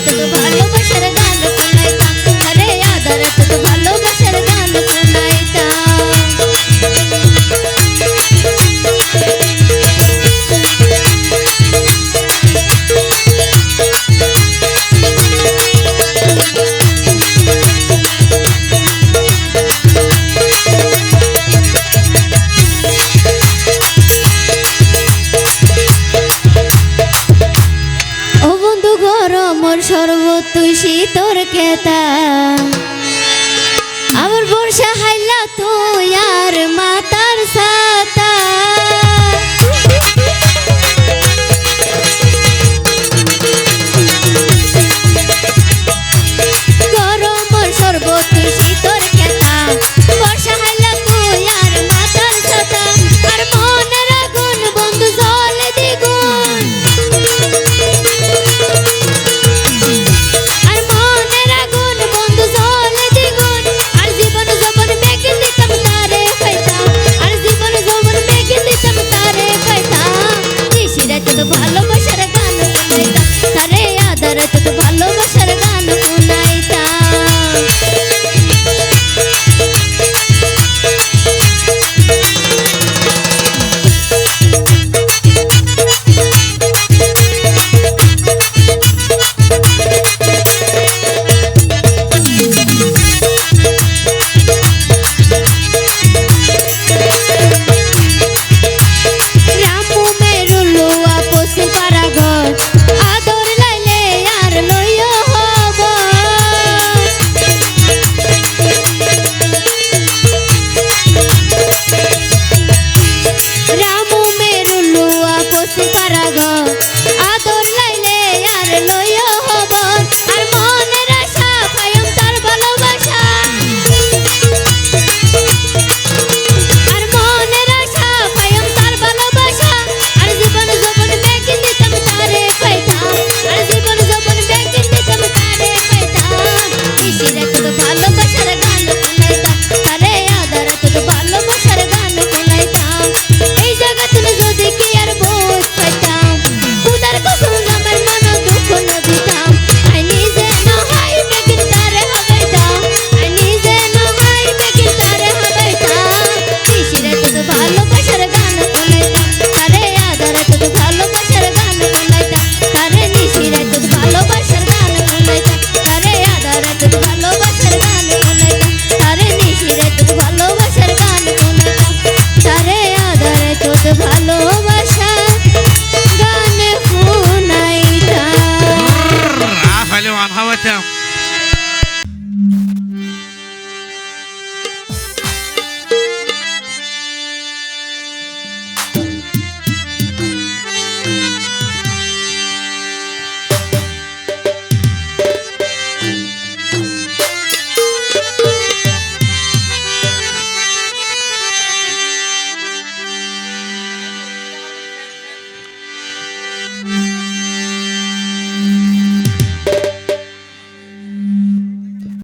Take a look. Tushi তোর কেতা আমার বর্ষা হাইলা তুই আর মাতা।